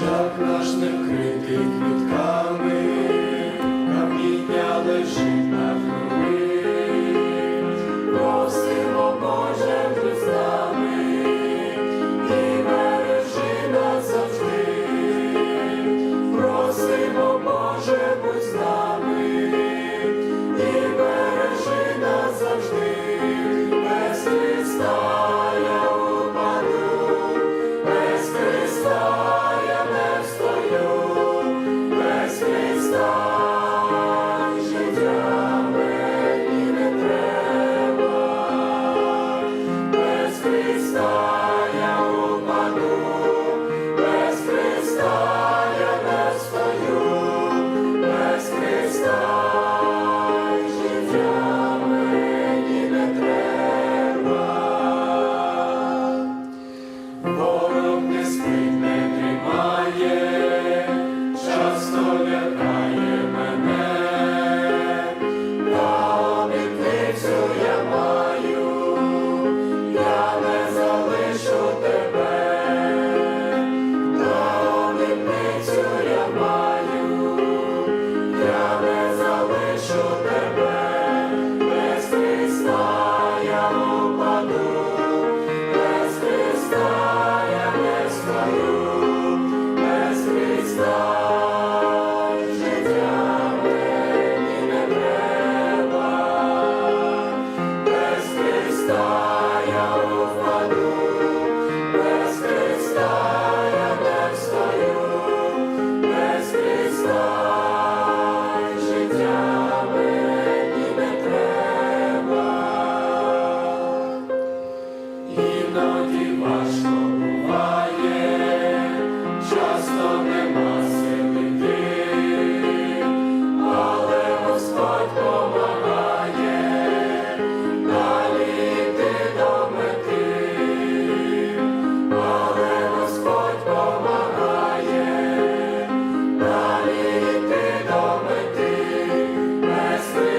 шлях наш не вкритий квітками, каміння лежить world. важко буває, часто нема сили йти, але Господь помагає, далі йти до мети, але Господь помагає, далі йти до мети, без